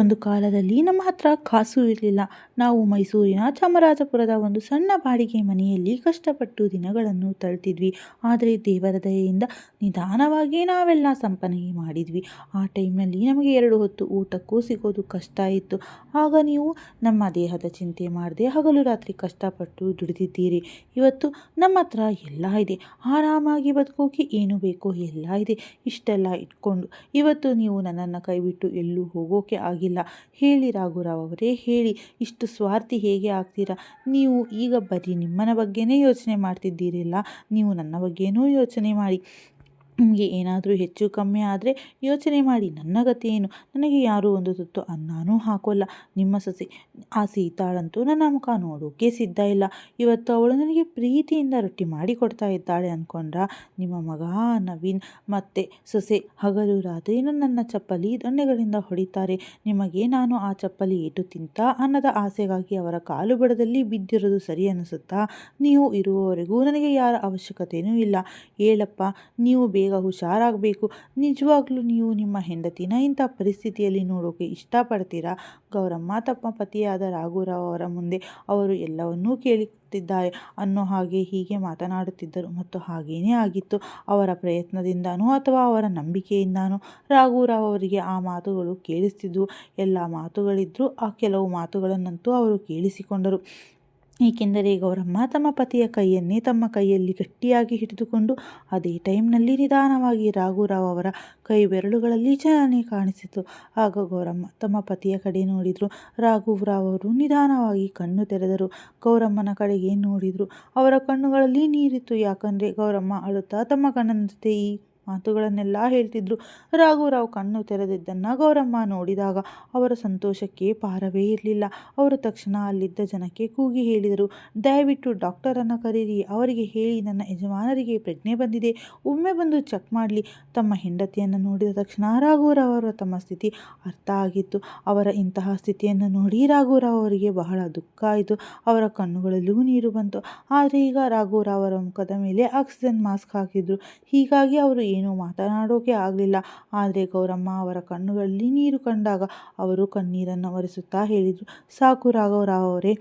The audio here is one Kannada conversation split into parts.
ಒಂದು ಕಾಲದಲ್ಲಿ ನಮ್ಮ ಹತ್ರ ಕಾಸು ಇರಲಿಲ್ಲ. ನಾವು ಮೈಸೂರಿನ ಚಾಮರಾಜಪುರದ ಒಂದು ಸಣ್ಣ ಬಾಡಿಗೆ ಮನೆಯಲ್ಲಿ ಕಷ್ಟಪಟ್ಟು ದಿನಗಳನ್ನು ತಳ್ತಿದ್ವಿ ಆದರೆ ದೇವರ ದಯೆಯಿಂದ ನಿಧಾನವಾಗಿ ನಾವೆಲ್ಲ ಸಂಪಾದನೆ ಮಾಡಿದ್ವಿ. ಆ ಟೈಮ್ನಲ್ಲಿ ನಮಗೆ ಎರಡು ಹೊತ್ತು ಊಟಕ್ಕೂ ಸಿಗೋದು ಕಷ್ಟ ಇತ್ತು. ಆಗ ನೀವು ನಮ್ಮ ದೇಹದ ಚಿಂತೆ ಮಾಡದೆ ಹಗಲು ರಾತ್ರಿ ಕಷ್ಟಪಟ್ಟು ದುಡಿದಿದ್ದೀರಿ. ಇವತ್ತು ನಮ್ಮ ಹತ್ರ ಎಲ್ಲ ಇದೆ. ಆರಾಮಾಗಿ ಬದುಕೋಕೆ ಏನು ಬೇಕೋ ಎಲ್ಲ ಇದೆ. ಇಷ್ಟೆಲ್ಲ ಇಟ್ಕೊಂಡು ಇವತ್ತು ನೀವು ನನ್ನನ್ನು ಕೈಬಿಟ್ಟು ಎಲ್ಲೂ ಹೋಗೋಕೆ ಆಗಿಲ್ಲ. ಹೇಳಿ ರಾಘುರಾವ್ ಅವರೇ, ಹೇಳಿ, ಇಷ್ಟು ಸ್ವಾರ್ಥಿ ಹೇಗೆ ಆಗ್ತೀರಾ? ನೀವು ಈಗ ಬರೀ ನಿಮ್ಮನ ಬಗ್ಗೆನೇ ಯೋಚನೆ ಮಾಡ್ತಿದ್ದೀರಿಲ್ಲ. ನೀವು ನನ್ನ ಬಗ್ಗೆನೂ ಯೋಚನೆ ಮಾಡಿ. ನಿಮಗೆ ಏನಾದರೂ ಹೆಚ್ಚು ಕಮ್ಮಿ ಆದರೆ ಯೋಚನೆ ಮಾಡಿ, ನನ್ನ ಗತಿ ಏನು? ನನಗೆ ಯಾರೂ ಒಂದು ತುತ್ತು ಅನ್ನಾನೂ ಹಾಕೋಲ್ಲ. ನಿಮ್ಮ ಸೊಸೆ, ಆ ಸೀತಾಳಂತೂ ನನ್ನ ಮುಖ ನೋಡೋಕೆ ಸಿದ್ಧ ಇಲ್ಲ. ಇವತ್ತು ಅವಳು ನನಗೆ ಪ್ರೀತಿಯಿಂದ ರೊಟ್ಟಿ ಮಾಡಿ ಕೊಡ್ತಾ ಇದ್ದಾಳೆ ಅಂದ್ಕೊಂಡ್ರ ನಿಮ್ಮ ಮಗ ನವೀನ್ ಮತ್ತೆ ಸೊಸೆ ಹಗಲು ರಾತ್ರಿ ನನ್ನ ಚಪ್ಪಲಿ ದೊಣ್ಣೆಗಳಿಂದ ಹೊಡಿತಾರೆ. ನಿಮಗೆ ನಾನು ಆ ಚಪ್ಪಲಿ ಏಟು ತಿಂತ ಅನ್ನದ ಆಸೆಗಾಗಿ ಅವರ ಕಾಲು ಬಡದಲ್ಲಿ ಬಿದ್ದಿರೋದು ಸರಿ ಅನಿಸುತ್ತಾ? ನೀವು ಇರುವವರೆಗೂ ನನಗೆ ಯಾರ ಅವಶ್ಯಕತೆಯೂ ಇಲ್ಲ. ಹೇಳಪ್ಪ, ನೀವು ಬೇಗ ಹುಷಾರಾಗಬೇಕು. ನಿಜವಾಗ್ಲೂ ನೀವು ನಿಮ್ಮ ಹೆಂಡತಿನ ಇಂಥ ಪರಿಸ್ಥಿತಿಯಲ್ಲಿ ನೋಡೋಕೆ ಇಷ್ಟಪಡ್ತೀರಾ? ಗೌರಮ್ಮ ತಮ್ಮ ಪತಿಯಾದ ರಾಘುರಾವ್ ಅವರ ಮುಂದೆ ಅವರು ಎಲ್ಲವನ್ನೂ ಕೇಳುತ್ತಿದ್ದಾರೆ ಅನ್ನೋ ಹಾಗೆ ಹೀಗೆ ಮಾತನಾಡುತ್ತಿದ್ದರು. ಮತ್ತು ಹಾಗೇನೇ ಆಗಿತ್ತು. ಅವರ ಪ್ರಯತ್ನದಿಂದನೋ ಅಥವಾ ಅವರ ನಂಬಿಕೆಯಿಂದನೋ ರಾಘುರಾವ್ ಅವರಿಗೆ ಆ ಮಾತುಗಳು ಕೇಳಿಸ್ತಿದ್ವು. ಎಲ್ಲ ಮಾತುಗಳಿದ್ದರೂ ಆ ಕೆಲವು ಮಾತುಗಳನ್ನಂತೂ ಅವರು ಕೇಳಿಸಿಕೊಂಡರು. ಏಕೆಂದರೆ ಗೌರಮ್ಮ ತಮ್ಮ ಪತಿಯ ಕೈಯನ್ನೇ ತಮ್ಮ ಕೈಯಲ್ಲಿ ಗಟ್ಟಿಯಾಗಿ ಹಿಡಿದುಕೊಂಡು ಅದೇ ಟೈಮ್ನಲ್ಲಿ ನಿಧಾನವಾಗಿ ರಾಘುರಾವ್ ಅವರ ಕೈ ಬೆರಳುಗಳಲ್ಲಿ ಚಲನೆ ಕಾಣಿಸಿತು. ಆಗ ಗೌರಮ್ಮ ತಮ್ಮ ಪತಿಯ ಕಡೆ ನೋಡಿದರು ರಾಘುರಾವ್ ಅವರು ನಿಧಾನವಾಗಿ ಕಣ್ಣು ತೆರೆದರು. ಗೌರಮ್ಮನ ಕಡೆಗೆ ನೋಡಿದರು ಅವರ ಕಣ್ಣುಗಳಲ್ಲಿ ನೀರಿತ್ತು. ಯಾಕಂದರೆ ಗೌರಮ್ಮ ಅಳುತ್ತಾ ತಮ್ಮ ಕಣ್ಣನ ಜೊತೆ ಈ ಮಾತುಗಳನ್ನೆಲ್ಲ ಹೇಳ್ತಿದ್ರು. ರಾಘುರಾವ್ ಕಣ್ಣು ತೆರೆದಿದ್ದನ್ನು ಗೌರಮ್ಮ ನೋಡಿದಾಗ ಅವರ ಸಂತೋಷಕ್ಕೆ ಪಾರವೇ ಇರಲಿಲ್ಲ. ಅವರು ತಕ್ಷಣ ಅಲ್ಲಿದ್ದ ಜನಕ್ಕೆ ಕೂಗಿ ಹೇಳಿದರು, ದಯವಿಟ್ಟು ಡಾಕ್ಟರನ್ನು ಕರೀರಿ. ಅವರಿಗೆ ಹೇಳಿ ನನ್ನ ಯಜಮಾನರಿಗೆ ಪ್ರಜ್ಞೆ ಬಂದಿದೆ. ಒಮ್ಮೆ ಬಂದು ಚೆಕ್ ಮಾಡಲಿ. ತಮ್ಮ ಹೆಂಡತಿಯನ್ನು ನೋಡಿದ ತಕ್ಷಣ ರಾಘುರಾವ್ ಅವರ ತಮ್ಮ ಸ್ಥಿತಿ ಅರ್ಥ ಆಗಿತ್ತು. ಅವರ ಇಂತಹ ಸ್ಥಿತಿಯನ್ನು ನೋಡಿ ರಾಘುರಾವ್ ಅವರಿಗೆ ಬಹಳ ದುಃಖ ಆಯಿತು. ಅವರ ಕಣ್ಣುಗಳಲ್ಲೂ ನೀರು ಬಂತು. ಆದರೆ ಈಗ ರಾಘುರಾವ್ ಅವರ ಮುಖದ ಮೇಲೆ ಆಕ್ಸಿಜನ್ ಮಾಸ್ಕ್ ಹಾಕಿದ್ರು. ಹೀಗಾಗಿ ಅವರು ಮಾತನಾಡೋಕೆ ಆಗಲಿಲ್ಲ. ಆದರೆ ಗೌರಮ್ಮ ಅವರ ಕಣ್ಣುಗಳಲ್ಲಿ ನೀರು ಕಂಡಾಗ ಅವರು ಕಣ್ಣೀರನ್ನು ಒರೆಸುತ್ತಾ ಹೇಳಿದರು. ಸಾಕು ರಾಘವರಾವ್ ಅವರೇ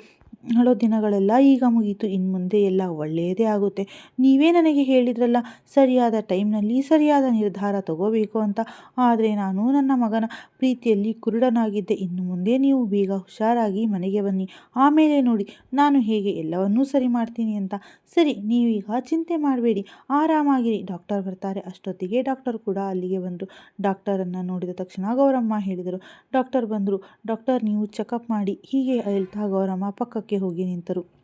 ಅಳೋ ದಿನಗಳೆಲ್ಲ ಈಗ ಮುಗೀತು ಇನ್ನು ಮುಂದೆ ಎಲ್ಲ ಒಳ್ಳೆಯದೇ ಆಗುತ್ತೆ. ನೀವೇ ನನಗೆ ಹೇಳಿದ್ರಲ್ಲ, ಸರಿಯಾದ ಟೈಮ್ನಲ್ಲಿ ಸರಿಯಾದ ನಿರ್ಧಾರ ತಗೋಬೇಕು ಅಂತ. ಆದರೆ ನಾನು ನನ್ನ ಮಗನ ಪ್ರೀತಿಯಲ್ಲಿ ಕುರುಡನಾಗಿದ್ದೆ. ಇನ್ನು ಮುಂದೆ ನೀವು ಬೇಗ ಹುಷಾರಾಗಿ ಮನೆಗೆ ಬನ್ನಿ. ಆಮೇಲೆ ನೋಡಿ, ನಾನು ಹೇಗೆ ಎಲ್ಲವನ್ನೂ ಸರಿ ಮಾಡ್ತೀನಿ ಅಂತ. ಸರಿ, ನೀವೀಗ ಚಿಂತೆ ಮಾಡಬೇಡಿ. ಆರಾಮಾಗಿರಿ. ಡಾಕ್ಟರ್ ಬರ್ತಾರೆ. ಅಷ್ಟೊತ್ತಿಗೆ ಡಾಕ್ಟರ್ ಕೂಡ ಅಲ್ಲಿಗೆ ಬಂದರು. ಡಾಕ್ಟರನ್ನು ನೋಡಿದ ತಕ್ಷಣ ಗೌರಮ್ಮ ಹೇಳಿದರು, ಡಾಕ್ಟರ್ ಬಂದರು. ಡಾಕ್ಟರ್, ನೀವು ಚೆಕಪ್ ಮಾಡಿ. ಹೀಗೆ ಹೇಳ್ತಾ ಗೌರಮ್ಮ ಪಕ್ಕಕ್ಕೆ ಹೋಗಿ ನಿಂತರು.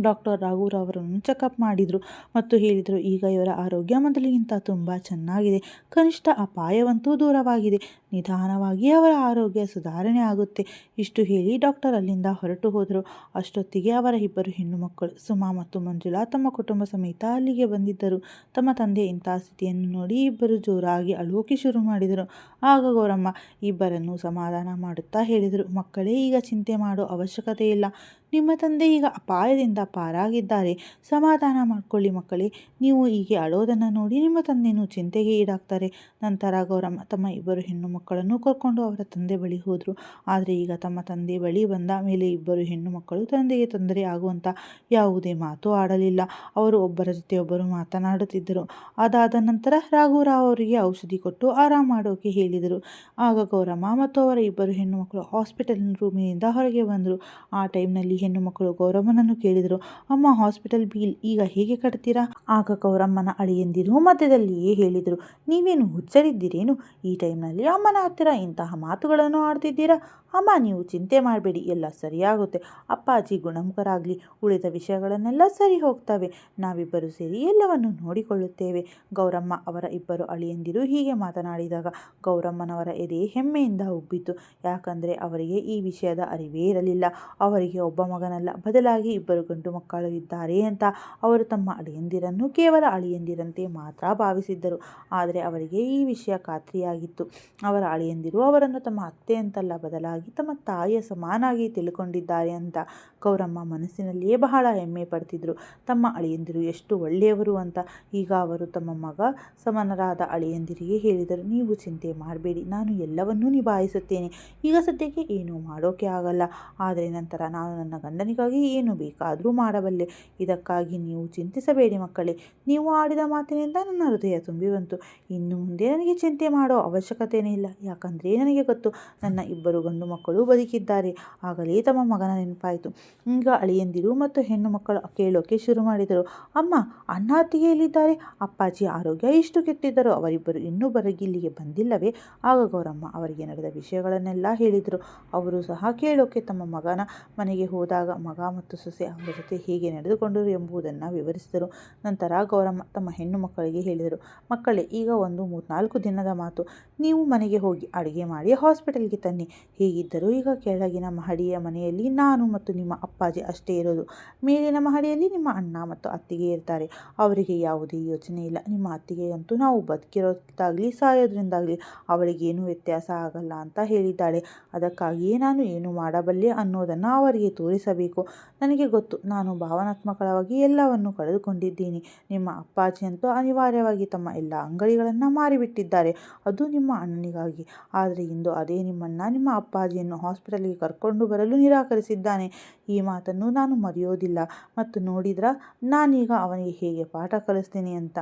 ಡಾಕ್ಟರ್ ರಾಘುರಾವ್ ಅವರನ್ನು ಚೆಕಪ್ ಮಾಡಿದರು ಮತ್ತು ಹೇಳಿದರು, ಈಗ ಇವರ ಆರೋಗ್ಯ ಮೊದಲಿಗಿಂತ ತುಂಬ ಚೆನ್ನಾಗಿದೆ. ಕನಿಷ್ಠ ಅಪಾಯವಂತೂ ದೂರವಾಗಿದೆ. ನಿಧಾನವಾಗಿ ಅವರ ಆರೋಗ್ಯ ಸುಧಾರಣೆ ಆಗುತ್ತೆ. ಇಷ್ಟು ಹೇಳಿ ಡಾಕ್ಟರ್ ಅಲ್ಲಿಂದ ಹೊರಟು ಹೋದರು. ಅಷ್ಟೊತ್ತಿಗೆ ಅವರ ಇಬ್ಬರು ಹೆಣ್ಣು ಮಕ್ಕಳು ಸುಮಾ ಮತ್ತು ಮಂಜುಳಾ ತಮ್ಮ ಕುಟುಂಬ ಸಮೇತ ಅಲ್ಲಿಗೆ ಬಂದಿದ್ದರು. ತಮ್ಮ ತಂದೆ ಇಂಥ ಸ್ಥಿತಿಯನ್ನು ನೋಡಿ ಇಬ್ಬರು ಜೋರಾಗಿ ಅಳೋಕೆ ಶುರು ಮಾಡಿದರು. ಆಗ ಗೌರಮ್ಮ, ಇಬ್ಬರನ್ನು ಸಮಾಧಾನ ಮಾಡುತ್ತಾ, ಹೇಳಿದರು. ಮಕ್ಕಳೇ, ಈಗ ಚಿಂತೆ ಮಾಡೋ ಅವಶ್ಯಕತೆ ಇಲ್ಲ ನಿಮ್ಮ ತಂದೆ ಈಗ ಅಪಾಯದಿಂದ ಪಾರಾಗಿದ್ದಾರೆ. ಸಮಾಧಾನ ಮಾಡಿಕೊಳ್ಳಿ ಮಕ್ಕಳೇ. ನೀವು ಹೀಗೆ ಅಳೋದನ್ನು ನೋಡಿ ನಿಮ್ಮ ತಂದೆಯೂ ಚಿಂತೆಗೆ ಈಡಾಗ್ತಾರೆ. ನಂತರ ಗೌರಮ್ಮ ತಮ್ಮ ಇಬ್ಬರು ಹೆಣ್ಣು ಮಕ್ಕಳನ್ನು ಕರ್ಕೊಂಡು ಅವರ ತಂದೆ ಬಳಿ ಹೋದರು. ಆದರೆ ಈಗ ತಮ್ಮ ತಂದೆ ಬಳಿ ಬಂದ ಮೇಲೆ ಇಬ್ಬರು ಹೆಣ್ಣು ಮಕ್ಕಳು ತಂದೆಗೆ ತೊಂದರೆ ಆಗುವಂಥ ಯಾವುದೇ ಮಾತು ಆಡಲಿಲ್ಲ. ಅವರು ಒಬ್ಬರ ಜೊತೆ ಒಬ್ಬರು ಮಾತನಾಡುತ್ತಿದ್ದರು. ಅದಾದ ನಂತರ ರಾಘುರಾವ್ ಅವರಿಗೆ ಔಷಧಿ ಕೊಟ್ಟು ಆರಾಮ ಮಾಡೋಕೆ ಹೇಳಿದರು. ಆಗ ಗೌರಮ್ಮ ಮತ್ತು ಅವರ ಇಬ್ಬರು ಹೆಣ್ಣು ಮಕ್ಕಳು ಹಾಸ್ಪಿಟಲ್ ರೂಮಿನಿಂದ ಹೊರಗೆ ಬಂದರು. ಆ ಟೈಮ್ನಲ್ಲಿ ಹೆಣ್ಣು ಮಕ್ಕಳು ಗೌರಮ್ಮನನ್ನು ಕೇಳಿದರು, ಅಮ್ಮ, ಹಾಸ್ಪಿಟಲ್ ಬಿಲ್ ಈಗ ಹೇಗೆ ಕಟ್ತೀರಾ? ಆಗ ಗೌರಮ್ಮನ ಅಳಿಯಂದಿರು ಮಧ್ಯದಲ್ಲಿಯೇ ಹೇಳಿದರು, ನೀವೇನು ಹುಚ್ಚರಿದ್ದೀರೇನು? ಈ ಟೈಮ್ನಲ್ಲಿ ಅಮ್ಮನ ಹತ್ತಿರ ಇಂತಹ ಮಾತುಗಳನ್ನು ಆಡ್ತಿದ್ದೀರಾ? ಅಮ್ಮ, ನೀವು ಚಿಂತೆ ಮಾಡಬೇಡಿ, ಎಲ್ಲ ಸರಿಯಾಗುತ್ತೆ. ಅಪ್ಪಾಜಿ ಗುಣಮುಖರಾಗಲಿ, ಉಳಿದ ವಿಷಯಗಳನ್ನೆಲ್ಲ ಸರಿ ಹೋಗ್ತವೆ. ನಾವಿಬ್ಬರು ಸೇರಿ ಎಲ್ಲವನ್ನು ನೋಡಿಕೊಳ್ಳುತ್ತೇವೆ. ಗೌರಮ್ಮ ಅವರ ಇಬ್ಬರು ಅಳಿಯಂದಿರು ಹೀಗೆ ಮಾತನಾಡಿದಾಗ ಗೌರಮ್ಮನವರ ಎದೆ ಹೆಮ್ಮೆಯಿಂದ ಉಬ್ಬಿತು. ಯಾಕಂದರೆ ಅವರಿಗೆ ಈ ವಿಷಯದ ಅರಿವೇ ಇರಲಿಲ್ಲ. ಅವರಿಗೆ ಒಬ್ಬ ಮಗನಲ್ಲ. ಬದಲಾಗಿ ಇಬ್ಬರು ಗಂಡು ಮಕ್ಕಳು ಇದ್ದಾರೆ ಅಂತ ಅವರು ತಮ್ಮ ಅಳಿಯಂದಿರನ್ನು ಕೇವಲ ಅಳಿಯಂದಿರಂತೆ ಮಾತ್ರ ಭಾವಿಸಿದ್ದರು. ಆದರೆ ಅವರಿಗೆ ಈ ವಿಷಯ ಖಾತ್ರಿಯಾಗಿತ್ತು. ಅವರ ಅಳಿಯಂದಿರು ಅವರನ್ನು ತಮ್ಮ ಅತ್ತೆ ಅಂತಲ್ಲ, ಬದಲಾಗಿ ತಮ್ಮ ತಾಯಿಯ ಸಮಾನಾಗಿ ತಿಳ್ಕೊಂಡಿದ್ದಾರೆ ಅಂತ ಕೌರಮ್ಮ ಮನಸ್ಸಿನಲ್ಲಿಯೇ ಬಹಳ ಹೆಮ್ಮೆ ಪಡ್ತಿದ್ರು. ತಮ್ಮ ಅಳಿಯಂದಿರು ಎಷ್ಟು ಒಳ್ಳೆಯವರು ಅಂತ ಈಗ ಅವರು ತಮ್ಮ ಮಗ ಸಮನರಾದ ಅಳಿಯಂದಿರಿಗೆ ಹೇಳಿದರು. ನೀವು ಚಿಂತೆ ಮಾಡಬೇಡಿ, ನಾನು ಎಲ್ಲವನ್ನೂ ನಿಭಾಯಿಸುತ್ತೇನೆ. ಈಗ ಸದ್ಯಕ್ಕೆ ಏನೂ ಮಾಡೋಕೆ ಆಗಲ್ಲ. ಆದರೆ ನಂತರ ನಾನು ನನ್ನ ಗಂಡನಿಗಾಗಿ ಏನು ಬೇಕಾದರೂ ಮಾಡಬಲ್ಲೆ. ಇದಕ್ಕಾಗಿ ನೀವು ಚಿಂತಿಸಬೇಡಿ ಮಕ್ಕಳೇ. ನೀವು ಆಡಿದ ಮಾತಿನಿಂದ ನನ್ನ ಹೃದಯ ತುಂಬಿ ಬಂತು. ಇನ್ನು ಮುಂದೆ ನನಗೆ ಚಿಂತೆ ಮಾಡೋ ಅವಶ್ಯಕತೆಯೇ ಇಲ್ಲ. ಯಾಕಂದರೆ ನನಗೆ ಗೊತ್ತು, ನನ್ನ ಇಬ್ಬರು ಗಂಡು ಮಕ್ಕಳು ಬದುಕಿದ್ದಾರೆ. ಆಗಲೇ ತಮ್ಮ ಮಗನ ನೆನಪಾಯಿತು. ಈಗ ಅಳಿಯಂದಿರು ಮತ್ತು ಹೆಣ್ಣು ಮಕ್ಕಳು ಕೇಳೋಕೆ ಶುರು ಮಾಡಿದರು. ಅಮ್ಮ, ಅಣ್ಣ ಅತ್ತಿಗೆ ಎಲ್ಲಿದ್ದಾರೆ? ಅಪ್ಪಾಜಿ ಆರೋಗ್ಯ ಇಷ್ಟು ಕೆಟ್ಟಿದ್ದರು ಅವರಿಬ್ಬರು ಇನ್ನೂ ಬರಗಿಲ್ಲಿಗೆ ಬಂದಿಲ್ಲವೇ? ಆಗ ಗೌರಮ್ಮ ಅವರಿಗೆ ನಡೆದ ವಿಷಯಗಳನ್ನೆಲ್ಲ ಹೇಳಿದರು. ಅವರು ಸಹ ಕೇಳೋಕೆ ತಮ್ಮ ಮಗನ ಮನೆಗೆ ಹೋದಾಗ ಮಗ ಮತ್ತು ಸೊಸೆ ಅವರ ಜೊತೆ ಹೇಗೆ ನಡೆದುಕೊಂಡರು ಎಂಬುದನ್ನು ವಿವರಿಸಿದರು. ನಂತರ ಗೌರಮ್ಮ ತಮ್ಮ ಹೆಣ್ಣು ಮಕ್ಕಳಿಗೆ ಹೇಳಿದರು, ಮಕ್ಕಳೇ, ಈಗ ಒಂದು ಮೂರ್ನಾಲ್ಕು ದಿನದ ಮಾತು. ನೀವು ಮನೆಗೆ ಹೋಗಿ ಅಡುಗೆ ಮಾಡಿ ಹಾಸ್ಪಿಟಲ್ಗೆ ತನ್ನಿ. ಹೀಗಿದ್ದರೂ ಈಗ ಕೆಳಗಿನ ಮಹಡಿಯ ಮನೆಯಲ್ಲಿ ನಾನು ಮತ್ತು ನಿಮ್ಮ ಅಪ್ಪಾಜಿ ಅಷ್ಟೇ ಇರೋದು. ಮೇಲಿನ ಮಹಡಿಯಲ್ಲಿ ನಿಮ್ಮ ಅಣ್ಣ ಮತ್ತು ಅತ್ತಿಗೆ ಇರ್ತಾರೆ. ಅವರಿಗೆ ಯಾವುದೇ ಯೋಚನೆ ಇಲ್ಲ. ನಿಮ್ಮ ಅತ್ತಿಗೆಯಂತೂ ನಾವು ಬದುಕಿರೋದಾಗಲಿ, ಸಾಯೋದ್ರಿಂದಾಗಲಿ ಅವಳಿಗೇನೂ ವ್ಯತ್ಯಾಸ ಆಗಲ್ಲ ಅಂತ ಹೇಳಿದ್ದಾಳೆ. ಅದಕ್ಕಾಗಿಯೇ ನಾನು ಏನು ಮಾಡಬಲ್ಲೆ ಅನ್ನೋದನ್ನು ಅವರಿಗೆ ತೋರಿಸಬೇಕು. ನನಗೆ ಗೊತ್ತು, ನಾನು ಭಾವನಾತ್ಮಕವಾಗಿ ಎಲ್ಲವನ್ನು ಕಳೆದುಕೊಂಡಿದ್ದೀನಿ. ನಿಮ್ಮ ಅಪ್ಪಾಜಿಯಂತೂ ಅನಿವಾರ್ಯವಾಗಿ ತಮ್ಮ ಎಲ್ಲ ಅಂಗಡಿಗಳನ್ನು ಮಾರಿಬಿಟ್ಟಿದ್ದಾರೆ. ಅದು ನಿಮ್ಮ ಅಣ್ಣನಿಗಾಗಿ. ಆದರೆ ಇಂದು ಅದೇ ನಿಮ್ಮಣ್ಣ ನಿಮ್ಮ ಅಪ್ಪಾಜಿಯನ್ನು ಹಾಸ್ಪಿಟಲ್ಗೆ ಕರ್ಕೊಂಡು ಬರಲು ನಿರಾಕರಿಸಿದ್ದಾನೆ. ಈ ಮಾತನ್ನು ನಾನು ಮರೆಯೋದಿಲ್ಲ. ಮತ್ತು ನೋಡಿದ್ರ, ನಾನೀಗ ಅವನಿಗೆ ಹೇಗೆ ಪಾಠ ಕಲಿಸ್ತೀನಿ ಅಂತ.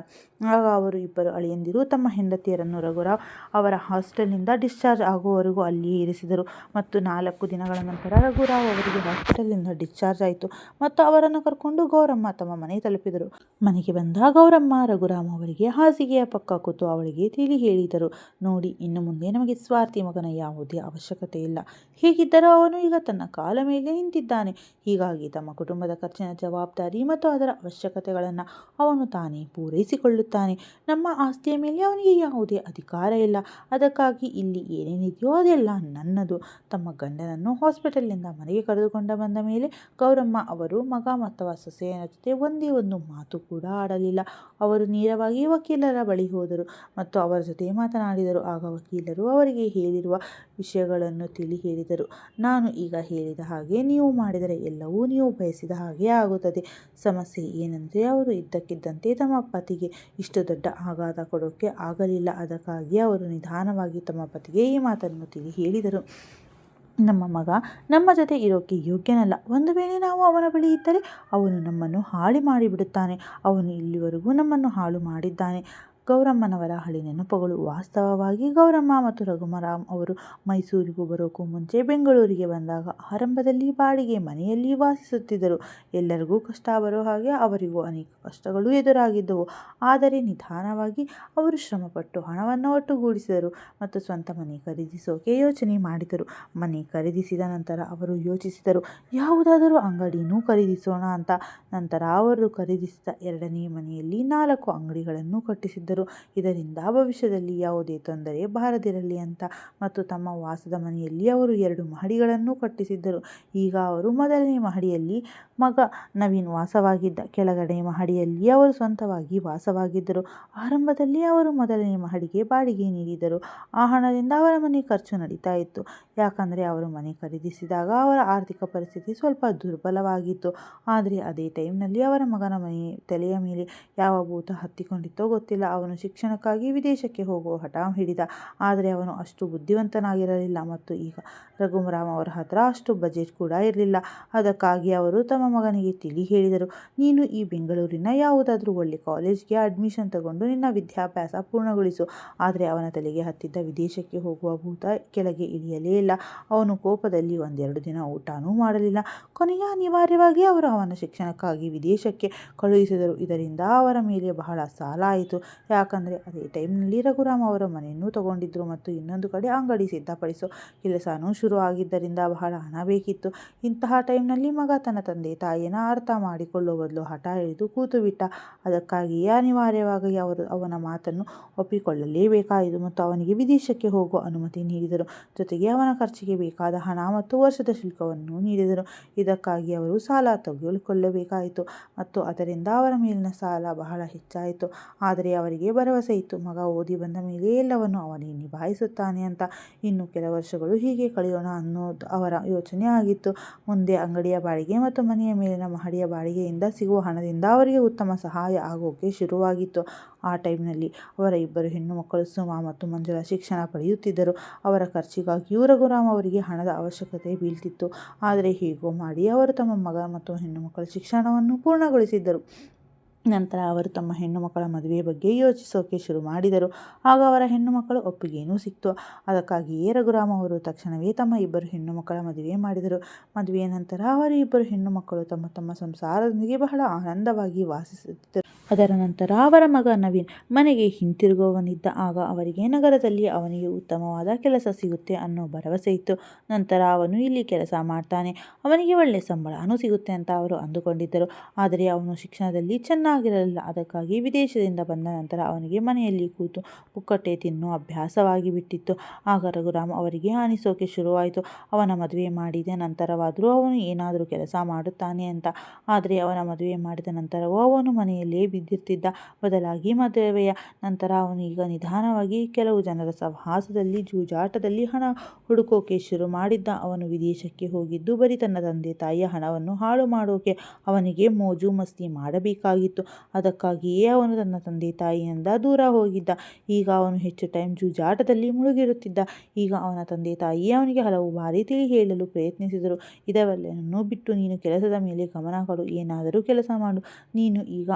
ಆಗ ಅವರು ಇಬ್ಬರು ಅಳಿಯಂದಿರು ತಮ್ಮ ಹೆಂಡತಿಯರನ್ನು ರಘುರಾವ್ ಅವರ ಹಾಸ್ಟೆಲ್ನಿಂದ ಡಿಸ್ಚಾರ್ಜ್ ಆಗುವವರೆಗೂ ಅಲ್ಲಿಯೇ ಇರಿಸಿದರು. ಮತ್ತು ನಾಲ್ಕು ದಿನಗಳ ನಂತರ ರಘುರಾವ್ ಅವರಿಗೆ ಹಾಸ್ಪಿಟಲ್ನಿಂದ ಡಿಸ್ಚಾರ್ಜ್ ಆಯಿತು. ಮತ್ತು ಅವರನ್ನು ಕರ್ಕೊಂಡು ಗೌರಮ್ಮ ತಮ್ಮ ಮನೆ ತಲುಪಿದರು. ಮನೆಗೆ ಬಂದ ಗೌರಮ್ಮ ರಘುರಾಮ್ ಅವರಿಗೆ ಹಾಸಿಗೆಯ ಪಕ್ಕ ಕೂತು ಅವಳಿಗೆ ತಿಳಿ ಹೇಳಿದರು. ನೋಡಿ, ಇನ್ನು ಮುಂದೆ ನಮಗೆ ಸ್ವಾರ್ಥಿ ಮಗನ ಯಾವುದೇ ಅವಶ್ಯಕತೆ ಇಲ್ಲ. ಹೀಗಿದ್ದರೂ ಅವನು ಈಗ ತನ್ನ ಕಾಲ ಮೇಲೆ ನಿಂತಿದ್ದಾನೆ. ಹೀಗಾಗಿ ತಮ್ಮ ಕುಟುಂಬದ ಖರ್ಚಿನ ಜವಾಬ್ದಾರಿ ಮತ್ತು ಅದರ ಅವಶ್ಯಕತೆಗಳನ್ನು ಅವನು ತಾನೇ ಪೂರೈಸಿಕೊಳ್ಳುತ್ತಾನೆ. ನಮ್ಮ ಆಸ್ತಿಯ ಮೇಲೆ ಅವನಿಗೆ ಯಾವುದೇ ಅಧಿಕಾರ ಇಲ್ಲ. ಅದಕ್ಕಾಗಿ ಇಲ್ಲಿ ಏನೇನಿದೆಯೋ ಅದೆಲ್ಲ ನನ್ನದು. ತಮ್ಮ ಗಂಡನನ್ನು ಹಾಸ್ಪಿಟಲ್ನಿಂದ ಮನೆಗೆ ಕರೆದುಕೊಂಡ ಮೇಲೆ ಗೌರಮ್ಮ ಅವರು ಮಗ ಮತ್ತು ಸೊಸೆಯನ ಜೊತೆ ಒಂದೇ ಒಂದು ಮಾತು ಕೂಡ ಆಡಲಿಲ್ಲ. ಅವರು ನೇರವಾಗಿ ವಕೀಲರ ಬಳಿ ಹೋದರು ಮತ್ತು ಅವರ ಜೊತೆ ಮಾತನಾಡಿದರು. ಆಗ ವಕೀಲರು ಅವರಿಗೆ ಹೇಳಿರುವ ವಿಷಯಗಳನ್ನು ತಿಳಿ ಹೇಳಿದರು. ನಾನು ಈಗ ಹೇಳಿದ ಹಾಗೆ ನೀವು ಮಾಡಿದರೆ ಎಲ್ಲವೂ ನೀವು ಬಯಸಿದ ಹಾಗೆ ಆಗುತ್ತದೆ. ಸಮಸ್ಯೆ ಏನೆಂದರೆ ಅವರು ಇದ್ದಕ್ಕಿದ್ದಂತೆ ತಮ್ಮ ಪತಿಗೆ ಇಷ್ಟು ದೊಡ್ಡ ಆಘಾತ ಕೊಡೋಕ್ಕೆ ಆಗಲಿಲ್ಲ. ಅದಕ್ಕಾಗಿ ಅವರು ನಿಧಾನವಾಗಿ ತಮ್ಮ ಪತಿಗೆ ಈ ಮಾತನ್ನು ತಿಳಿ ಹೇಳಿದರು. ನಮ್ಮ ಮಗ ನಮ್ಮ ಜೊತೆ ಇರೋಕ್ಕೆ ಯೋಗ್ಯನಲ್ಲ. ಒಂದು ವೇಳೆ ನಾವು ಅವನ ಬಳಿ ಇದ್ದರೆ ಅವನು ನಮ್ಮನ್ನು ಹಾಳು ಮಾಡಿಬಿಡುತ್ತಾನೆ. ಅವನು ಇಲ್ಲಿವರೆಗೂ ನಮ್ಮನ್ನು ಹಾಳು ಮಾಡಿದ್ದಾನೆ. ಗೌರಮ್ಮನವರ ಹಳಿ ನೆನಪುಗಳು. ವಾಸ್ತವವಾಗಿ ಗೌರಮ್ಮ ಮತ್ತು ರಘುಮರಾಮ್ ಅವರು ಮೈಸೂರಿಗೂ ಬರೋಕ್ಕೂ ಮುಂಚೆ ಬೆಂಗಳೂರಿಗೆ ಬಂದಾಗ ಆರಂಭದಲ್ಲಿ ಬಾಡಿಗೆ ಮನೆಯಲ್ಲಿ ವಾಸಿಸುತ್ತಿದ್ದರು. ಎಲ್ಲರಿಗೂ ಕಷ್ಟ ಬರೋ ಹಾಗೆ ಅವರಿಗೂ ಅನೇಕ ಕಷ್ಟಗಳು ಎದುರಾಗಿದ್ದವು. ಆದರೆ ನಿಧಾನವಾಗಿ ಅವರು ಶ್ರಮಪಟ್ಟು ಹಣವನ್ನು ಒಟ್ಟುಗೂಡಿಸಿದರು ಮತ್ತು ಸ್ವಂತ ಮನೆ ಖರೀದಿಸೋಕೆ ಯೋಚನೆ ಮಾಡಿದರು. ಮನೆ ಖರೀದಿಸಿದ ನಂತರ ಅವರು ಯೋಚಿಸಿದರು, ಯಾವುದಾದರೂ ಅಂಗಡಿನೂ ಖರೀದಿಸೋಣ ಅಂತ. ನಂತರ ಅವರು ಖರೀದಿಸಿದ ಎರಡನೇ ಮನೆಯಲ್ಲಿ ನಾಲ್ಕು ಅಂಗಡಿಗಳನ್ನು ಕಟ್ಟಿಸಿದ್ದರು. ಇದರಿಂದ ಭವಿಷ್ಯದಲ್ಲಿ ಯಾವುದೇ ತೊಂದರೆ ಬಾರದಿರಲಿ ಅಂತ ಮತ್ತು ತಮ್ಮ ವಾಸದ ಮನೆಯಲ್ಲಿ ಅವರು ಎರಡು ಮಹಡಿಗಳನ್ನು ಕಟ್ಟಿಸಿದ್ದರು. ಈಗ ಅವರು ಮೊದಲನೇ ಮಹಡಿಯಲ್ಲಿ ಮಗ. ನವೀನ್ ವಾಸವಾಗಿದ್ದ ಕೆಳಗಡೆ ಮಹಡಿಯಲ್ಲಿ ಅವರು ಸ್ವಂತವಾಗಿ ವಾಸವಾಗಿದ್ದರು. ಆರಂಭದಲ್ಲಿ ಅವರು ಮೊದಲನೇ ಮಹಡಿಗೆ ಬಾಡಿಗೆ ನೀಡಿದರು. ಆ ಹಣದಿಂದ ಅವರ ಮನೆ ಖರ್ಚು ನಡೀತಾ ಇತ್ತು. ಯಾಕಂದರೆ ಅವರು ಮನೆ ಖರೀದಿಸಿದಾಗ ಅವರ ಆರ್ಥಿಕ ಪರಿಸ್ಥಿತಿ ಸ್ವಲ್ಪ ದುರ್ಬಲವಾಗಿತ್ತು. ಆದರೆ ಅದೇ ಟೈಮ್ನಲ್ಲಿ ಅವರ ಮಗನ ಮನೆ ತಲೆಯ ಮೇಲೆ ಯಾವ ಭೂತ ಹತ್ತಿಕೊಂಡಿತ್ತೋ ಗೊತ್ತಿಲ್ಲ. ಅವನು ಶಿಕ್ಷಣಕ್ಕಾಗಿ ವಿದೇಶಕ್ಕೆ ಹೋಗುವ ಹಠ ಹಿಡಿದ. ಆದರೆ ಅವನು ಅಷ್ಟು ಬುದ್ಧಿವಂತನಾಗಿರಲಿಲ್ಲ ಮತ್ತು ಈಗ ರಘುಮರಾಮ್ ಅವರ ಹತ್ರ ಅಷ್ಟು ಬಜೆಟ್ ಕೂಡ ಇರಲಿಲ್ಲ. ಅದಕ್ಕಾಗಿ ಅವರು ತಮ್ಮ ಮಗನಿಗೆ ತಿಳಿ ಹೇಳಿದರು. ನೀನು ಈ ಬೆಂಗಳೂರಿನ ಯಾವುದಾದ್ರೂ ಒಳ್ಳೆ ಕಾಲೇಜ್ಗೆ ಅಡ್ಮಿಷನ್ ತಗೊಂಡು ನಿನ್ನ ವಿದ್ಯಾಭ್ಯಾಸ ಪೂರ್ಣಗೊಳಿಸು. ಆದರೆ ಅವನ ತಲೆಗೆ ಹತ್ತಿದ್ದ ವಿದೇಶಕ್ಕೆ ಹೋಗುವ ಭೂತ ಕೆಳಗೆ ಇಳಿಯಲೇ ಇಲ್ಲ. ಅವನು ಕೋಪದಲ್ಲಿ ಒಂದೆರಡು ದಿನ ಊಟನೂ ಮಾಡಲಿಲ್ಲ. ಕೊನೆಯ ಅನಿವಾರ್ಯವಾಗಿ ಅವರು ಅವನ ಶಿಕ್ಷಣಕ್ಕಾಗಿ ವಿದೇಶಕ್ಕೆ ಕಳುಹಿಸಿದರು. ಇದರಿಂದ ಅವರ ಮೇಲೆ ಬಹಳ ಸಾಲ ಆಯಿತು. ಯಾಕಂದರೆ ಅದೇ ಟೈಮ್ನಲ್ಲಿ ರಘುರಾಮ್ ಅವರ ಮನೆಯನ್ನು ತಗೊಂಡಿದ್ದರು ಮತ್ತು ಇನ್ನೊಂದು ಕಡೆ ಅಂಗಡಿ ಸಿದ್ಧಪಡಿಸೋ ಕೆಲಸನೂ ಶುರು ಆಗಿದ್ದರಿಂದ ಬಹಳ ಹಣ ಬೇಕಿತ್ತು. ಇಂತಹ ಟೈಮ್ನಲ್ಲಿ ಮಗ ತನ್ನ ತಂದೆ ತಾಯಿಯನ್ನು ಅರ್ಥ ಮಾಡಿಕೊಳ್ಳುವ ಬದಲು ಹಠ ಹಿಡಿದು ಕೂತುಬಿಟ್ಟ ಅದಕ್ಕಾಗಿಯೇ ಅನಿವಾರ್ಯವಾಗಿ ಅವರು ಅವನ ಮಾತನ್ನು ಒಪ್ಪಿಕೊಳ್ಳಲೇಬೇಕಾಯಿತು ಮತ್ತು ಅವನಿಗೆ ವಿದೇಶಕ್ಕೆ ಹೋಗುವ ಅನುಮತಿ ನೀಡಿದರು. ಜೊತೆಗೆ ಅವನ ಖರ್ಚಿಗೆ ಬೇಕಾದ ಹಣ ಮತ್ತು ವರ್ಷದ ಶುಲ್ಕವನ್ನು ನೀಡಿದರು. ಇದಕ್ಕಾಗಿ ಅವರು ಸಾಲ ತೆಗೆದುಕೊಳ್ಳಬೇಕಾಯಿತು ಮತ್ತು ಅದರಿಂದ ಅವರ ಮೇಲಿನ ಸಾಲ ಬಹಳ ಹೆಚ್ಚಾಯಿತು. ಆದರೆ ಅವರಿಗೆ ಭರವಸೆ ಇತ್ತು. ಮಗ ಓದಿ ಬಂದ ಮೇಲೆ ಎಲ್ಲವನ್ನು ಅವನೇ ನಿಭಾಯಿಸುತ್ತಾನೆ ಅಂತ. ಇನ್ನು ಕೆಲ ವರ್ಷಗಳು ಹೀಗೆ ಕಳೆಯೋಣ ಅನ್ನೋದು ಅವರ ಯೋಚನೆ ಆಗಿತ್ತು. ಮುಂದೆ ಅಂಗಡಿಯ ಬಾಡಿಗೆ ಮತ್ತು ಮನೆಯ ಮೇಲಿನ ಮಹಡಿಯ ಬಾಡಿಗೆಯಿಂದ ಸಿಗುವ ಹಣದಿಂದ ಅವರಿಗೆ ಉತ್ತಮ ಸಹಾಯ ಆಗೋಕೆ ಶುರುವಾಗಿತ್ತು. ಆ ಟೈಮ್ನಲ್ಲಿ ಅವರ ಇಬ್ಬರು ಹೆಣ್ಣು ಮಕ್ಕಳು ಸುಮಾ ಮತ್ತು ಮಂಜುಳಾ ಶಿಕ್ಷಣ ಪಡೆಯುತ್ತಿದ್ದರು. ಅವರ ಖರ್ಚಿಗಾಗಿಯೂ ರಘುರಾಮ್ ಅವರಿಗೆ ಹಣದ ಅವಶ್ಯಕತೆ ಬೀಳ್ತಿತ್ತು. ಆದರೆ ಹೇಗೋ ಮಾಡಿ ಅವರು ತಮ್ಮ ಮಗ ಮತ್ತು ಹೆಣ್ಣು ಮಕ್ಕಳ ಶಿಕ್ಷಣವನ್ನು ಪೂರ್ಣಗೊಳಿಸಿದ್ದರು. ನಂತರ ಅವರು ತಮ್ಮ ಹೆಣ್ಣು ಮಕ್ಕಳ ಮದುವೆಯ ಬಗ್ಗೆ ಯೋಚಿಸೋಕೆ ಶುರು ಮಾಡಿದರು. ಆಗ ಅವರ ಹೆಣ್ಣು ಮಕ್ಕಳು ಒಪ್ಪಿಗೆಯೂ ಸಿಕ್ತು. ಅದಕ್ಕಾಗಿಯೇ ರಘುರಾಮ್ ಅವರು ತಕ್ಷಣವೇ ತಮ್ಮ ಇಬ್ಬರು ಹೆಣ್ಣು ಮಕ್ಕಳ ಮದುವೆ ಮಾಡಿದರು. ಮದುವೆಯ ನಂತರ ಅವರ ಇಬ್ಬರು ಹೆಣ್ಣು ಮಕ್ಕಳು ತಮ್ಮ ತಮ್ಮ ಸಂಸಾರದೊಂದಿಗೆ ಬಹಳ ಆನಂದವಾಗಿ ವಾಸಿಸುತ್ತಿದ್ದರು. ಅದರ ನಂತರ ಅವರ ಮಗ ನವೀನ್ ಮನೆಗೆ ಹಿಂತಿರುಗುವವನಿದ್ದ ಆಗ ಅವರಿಗೆ ನಗರದಲ್ಲಿ ಅವನಿಗೆ ಉತ್ತಮವಾದ ಕೆಲಸ ಸಿಗುತ್ತೆ ಅನ್ನೋ ಭರವಸೆ ಇತ್ತು. ನಂತರ ಅವನು ಇಲ್ಲಿ ಕೆಲಸ ಮಾಡ್ತಾನೆ. ಅವನಿಗೆ ಒಳ್ಳೆಯ ಸಂಬಳನೂ ಸಿಗುತ್ತೆ ಅಂತ ಅವರು ಅಂದುಕೊಂಡಿದ್ದರು. ಆದರೆ ಅವನು ಶಿಕ್ಷಣದಲ್ಲಿ ಚೆನ್ನಾಗಿರಲಿಲ್ಲ. ಅದಕ್ಕಾಗಿ ವಿದೇಶದಿಂದ ಬಂದ ನಂತರ ಅವನಿಗೆ ಮನೆಯಲ್ಲಿ ಕೂತು ಪುಕ್ಕಟ್ಟೆ ತಿನ್ನೋ ಅಭ್ಯಾಸವಾಗಿ ಬಿಟ್ಟಿತ್ತು. ಆಗ ರಘುರಾಮ್ ಅವರಿಗೆ ಅನಿಸೋಕೆ ಶುರುವಾಯಿತು. ಅವನ ಮದುವೆ ಮಾಡಿದ ನಂತರವಾದರೂ ಅವನು ಏನಾದರೂ ಕೆಲಸ ಮಾಡುತ್ತಾನೆ ಅಂತ. ಆದರೆ ಅವನ ಮದುವೆ ಮಾಡಿದ ನಂತರವೂ ಅವನು ಮನೆಯಲ್ಲೇ ಬಿದ್ದಿರ್ತಿದ್ದ. ಬದಲಾಗಿ ಮದುವೆಯ ನಂತರ ಅವನು ಈಗ ನಿಧಾನವಾಗಿ ಕೆಲವು ಜನರ ಸಹವಾಸದಲ್ಲಿ ಜೂಜಾಟದಲ್ಲಿ ಹಣ ಹುಡುಕೋಕೆ ಶುರು ಮಾಡಿದ್ದ. ಅವನು ವಿದೇಶಕ್ಕೆ ಹೋಗಿದ್ದು ಬರೀ ತನ್ನ ತಂದೆ ತಾಯಿಯ ಹಣವನ್ನು ಹಾಳು ಮಾಡೋಕೆ ಅವನಿಗೆ ಮೋಜು ಮಸ್ತಿ ಮಾಡಬೇಕಾಗಿತ್ತು. ಅದಕ್ಕಾಗಿಯೇ ಅವನು ತನ್ನ ತಂದೆ ತಾಯಿಯಿಂದ ದೂರ ಹೋಗಿದ್ದ. ಈಗ ಅವನು ಹೆಚ್ಚು ಟೈಮ್ ಜೂಜಾಟದಲ್ಲಿ ಮುಳುಗಿರುತ್ತಿದ್ದ. ಈಗ ಅವನ ತಂದೆ ತಾಯಿಯೇ ಅವನಿಗೆ ಹಲವು ಬಾರಿ ತಿಳಿ ಹೇಳಲು ಪ್ರಯತ್ನಿಸಿದರು. ಇದೆಲ್ಲವನ್ನು ಬಿಟ್ಟು ನೀನು ಕೆಲಸದ ಮೇಲೆ ಗಮನ ಕೊಡು. ಏನಾದರೂ ಕೆಲಸ ಮಾಡು. ನೀನು ಈಗ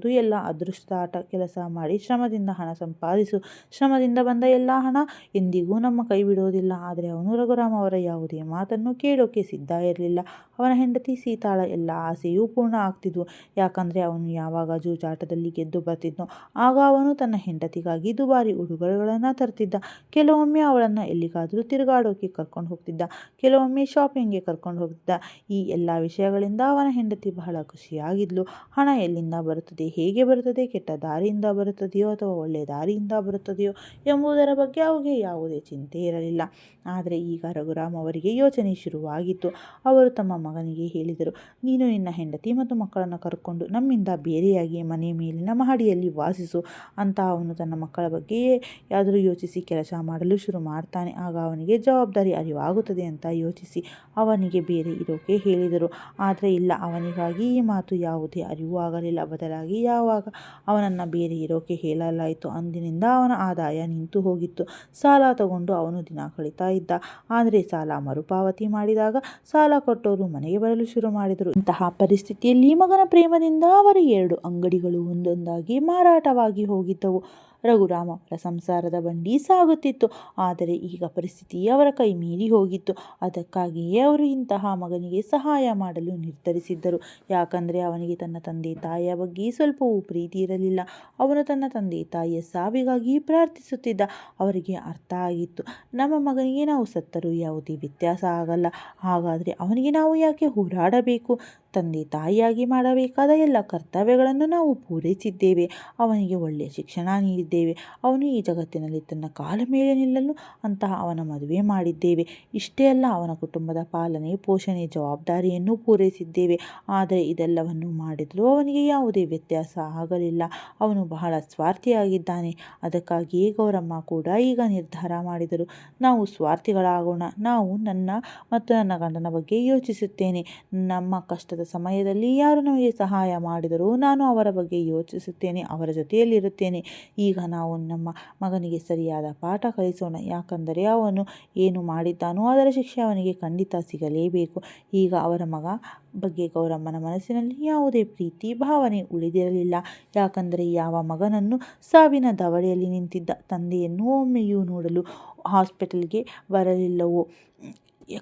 ಆಡ್ತಿರೋದು ಎಲ್ಲ ಅದೃಷ್ಟಾಟ ಕೆಲಸ ಮಾಡಿ ಶ್ರಮದಿಂದ ಹಣ ಸಂಪಾದಿಸು. ಶ್ರಮದಿಂದ ಬಂದ ಎಲ್ಲ ಹಣ ಎಂದಿಗೂ ನಮ್ಮ ಕೈ ಬಿಡೋದಿಲ್ಲ. ಆದರೆ ಅವನು ರಘುರಾಮ್ ಅವರ ಯಾವುದೇ ಮಾತನ್ನು ಕೇಳೋಕೆ ಸಿದ್ಧ ಇರಲಿಲ್ಲ. ಅವನ ಹೆಂಡತಿ ಸೀತಾಳ ಎಲ್ಲ ಆಸೆಯೂ ಪೂರ್ಣ ಆಗ್ತಿದ್ವು. ಯಾಕಂದರೆ ಅವನು ಯಾವಾಗ ಜೂಜಾಟದಲ್ಲಿ ಗೆದ್ದು ಬರ್ತಿದ್ನೋ, ಆಗ ಅವನು ತನ್ನ ಹೆಂಡತಿಗಾಗಿ ದುಬಾರಿ ಉಡುಗೊರೆಗಳನ್ನು ತರ್ತಿದ್ದ. ಕೆಲವೊಮ್ಮೆ ಅವಳನ್ನು ಎಲ್ಲಿಗಾದರೂ ತಿರುಗಾಡೋಕೆ ಕರ್ಕೊಂಡು ಹೋಗ್ತಿದ್ದ. ಕೆಲವೊಮ್ಮೆ ಶಾಪಿಂಗ್ಗೆ ಕರ್ಕೊಂಡು ಹೋಗ್ತಿದ್ದ. ಈ ಎಲ್ಲ ವಿಷಯಗಳಿಂದ ಅವನ ಹೆಂಡತಿ ಬಹಳ ಖುಷಿಯಾಗಿದ್ಲು. ಹಣ ಎಲ್ಲಿಂದ ಬರುತ್ತದೆ? ಹೇಗೆ ಬರುತ್ತದೆ, ಕೆಟ್ಟ ದಾರಿಯಿಂದ ಬರುತ್ತದೆಯೋ ಅಥವಾ ಒಳ್ಳೆಯ ದಾರಿಯಿಂದ ಬರುತ್ತದೆಯೋ ಎಂಬುದರ ಬಗ್ಗೆ ಅವರಿಗೆ ಯಾವುದೇ ಚಿಂತೆ ಇರಲಿಲ್ಲ. ಆದರೆ ಈಗ ರಘುರಾಮ್ ಅವರಿಗೆ ಯೋಚನೆ ಶುರುವಾಗಿತ್ತು. ಅವರು ತಮ್ಮ ಮಗನಿಗೆ ಹೇಳಿದರು, ನೀನು ನಿನ್ನ ಹೆಂಡತಿ ಮತ್ತು ಮಕ್ಕಳನ್ನು ಕರ್ಕೊಂಡು ನಮ್ಮಿಂದ ಬೇರೆಯಾಗಿ ಮನೆ ಮೇಲಿನ ಮಹಡಿಯಲ್ಲಿ ವಾಸಿಸು ಅಂತ ಅವನು ತನ್ನ ಮಕ್ಕಳ ಬಗ್ಗೆಯೇ ಯಾದರೂ ಯೋಚಿಸಿ ಕೆಲಸ ಮಾಡಲು ಶುರು ಮಾಡ್ತಾನೆ. ಆಗ ಅವನಿಗೆ ಜವಾಬ್ದಾರಿ ಅರಿವಾಗುತ್ತದೆ ಅಂತ ಯೋಚಿಸಿ ಅವನಿಗೆ ಬೇರೆ ಇರೋಕೆ ಹೇಳಿದರು. ಆದರೆ ಇಲ್ಲ, ಅವನಿಗಾಗಿ ಈ ಮಾತು ಯಾವುದೇ ಅರಿವು ಆಗಲಿಲ್ಲ. ಬದಲಾಗಿ ಯಾವಾಗ ಅವನನ್ನು ಬೇರೆ ಇರೋಕೆ ಹೇಳಲಾಯಿತು. ಅಂದಿನಿಂದ ಅವನ ಆದಾಯ ನಿಂತು ಹೋಗಿತ್ತು. ಸಾಲ ತಗೊಂಡು ಅವನು ದಿನ ಕಳೀತಾ ಇದ್ದ. ಆದರೆ ಸಾಲ ಮರುಪಾವತಿ ಮಾಡಿದಾಗ ಸಾಲ ಕೊಟ್ಟವರು ಮನೆಗೆ ಬರಲು ಶುರು ಮಾಡಿದರು. ಇಂತಹ ಪರಿಸ್ಥಿತಿಯಲ್ಲಿ ಮಗನ ಪ್ರೇಮದಿಂದ ಅವರ ಎರಡು ಅಂಗಡಿಗಳು ಒಂದೊಂದಾಗಿ ಮಾರಾಟವಾಗಿ ಹೋಗಿದ್ದವು. ರಘುರಾಮ್ ಅವರ ಸಂಸಾರದ ಬಂಡಿ ಸಾಗುತ್ತಿತ್ತು. ಆದರೆ ಈಗ ಪರಿಸ್ಥಿತಿ ಅವರ ಕೈ ಮೀರಿ ಹೋಗಿತ್ತು. ಅದಕ್ಕಾಗಿಯೇ ಅವರು ಇಂತಹ ಮಗನಿಗೆ ಸಹಾಯ ಮಾಡಲು ನಿರ್ಧರಿಸಿದ್ದರು. ಯಾಕಂದರೆ ಅವನಿಗೆ ತನ್ನ ತಂದೆ ತಾಯಿಯ ಬಗ್ಗೆ ಸ್ವಲ್ಪವೂ ಪ್ರೀತಿ ಇರಲಿಲ್ಲ. ಅವನು ತನ್ನ ತಂದೆ ತಾಯಿಯ ಸಾವಿಗಾಗಿ ಪ್ರಾರ್ಥಿಸುತ್ತಿದ್ದ. ಅವರಿಗೆ ಅರ್ಥ ಆಗಿತ್ತು. ನಮ್ಮ ಮಗನಿಗೆ ನಾವು ಸತ್ತರೂ ಯಾವುದೇ ವ್ಯತ್ಯಾಸ ಆಗಲ್ಲ. ಹಾಗಾದರೆ ಅವನಿಗೆ ನಾವು ಯಾಕೆ ಹೋರಾಡಬೇಕು? ತಂದೆ ತಾಯಿಯಾಗಿ ಮಾಡಬೇಕಾದ ಎಲ್ಲ ಕರ್ತವ್ಯಗಳನ್ನು ನಾವು ಪೂರೈಸಿದ್ದೇವೆ. ಅವನಿಗೆ ಒಳ್ಳೆಯ ಶಿಕ್ಷಣ ನೀಡಿದ್ದೇವೆ. ಅವನು ಈ ಜಗತ್ತಿನಲ್ಲಿ ತನ್ನ ಕಾಲ ಮೇಲೆ ನಿಲ್ಲಲು ಅಂತಹ ಅವನ ಮದುವೆ ಮಾಡಿದ್ದೇವೆ. ಇಷ್ಟೇ ಅಲ್ಲ, ಅವನ ಕುಟುಂಬದ ಪಾಲನೆ, ಪೋಷಣೆ, ಜವಾಬ್ದಾರಿಯನ್ನು ಪೂರೈಸಿದ್ದೇವೆ. ಆದರೆ ಇದೆಲ್ಲವನ್ನು ಮಾಡಿದರೂ ಅವನಿಗೆ ಯಾವುದೇ ವ್ಯತ್ಯಾಸ ಆಗಲಿಲ್ಲ. ಅವನು ಬಹಳ ಸ್ವಾರ್ಥಿಯಾಗಿದ್ದಾನೆ. ಅದಕ್ಕಾಗಿಯೇ ಗೌರಮ್ಮ ಕೂಡ ಈಗ ನಿರ್ಧಾರ ಮಾಡಿದರು. ನಾವು ಸ್ವಾರ್ಥಿಗಳಾಗೋಣ. ನಾವು ನನ್ನ ಮತ್ತು ನನ್ನ ಗಂಡನ ಬಗ್ಗೆ ಯೋಚಿಸುತ್ತೇನೆ. ನಮ್ಮ ಕಷ್ಟದ ಸಮಯದಲ್ಲಿ ಯಾರು ನಮಗೆ ಸಹಾಯ ಮಾಡಿದರೂ ನಾನು ಅವರ ಬಗ್ಗೆ ಯೋಚಿಸುತ್ತೇನೆ, ಅವರ ಜೊತೆಯಲ್ಲಿರುತ್ತೇನೆ ಈಗ ನಾವು ನಮ್ಮ ಮಗನಿಗೆ ಸರಿಯಾದ ಪಾಠ ಕಲಿಸೋಣ. ಯಾಕಂದರೆ ಅವನು ಏನು ಮಾಡಿದ್ದಾನೋ ಅದರ ಶಿಕ್ಷೆ ಅವನಿಗೆ ಖಂಡಿತ ಸಿಗಲೇಬೇಕು. ಈಗ ಅವರ ಮಗ ಬಗ್ಗೆ ಗೌರಮ್ಮನ ಮನಸ್ಸಿನಲ್ಲಿ ಯಾವುದೇ ಪ್ರೀತಿ, ಭಾವನೆ ಉಳಿದಿರಲಿಲ್ಲ. ಯಾಕಂದರೆ ಯಾವ ಮಗನನ್ನು ಸಾವಿನ ದವಡೆಯಲ್ಲಿ ನಿಂತಿದ್ದ ತಂದೆಯನ್ನು ಒಮ್ಮೆಯೂ ನೋಡಲು ಹಾಸ್ಪಿಟಲ್ಗೆ ಬರಲಿಲ್ಲವೋ?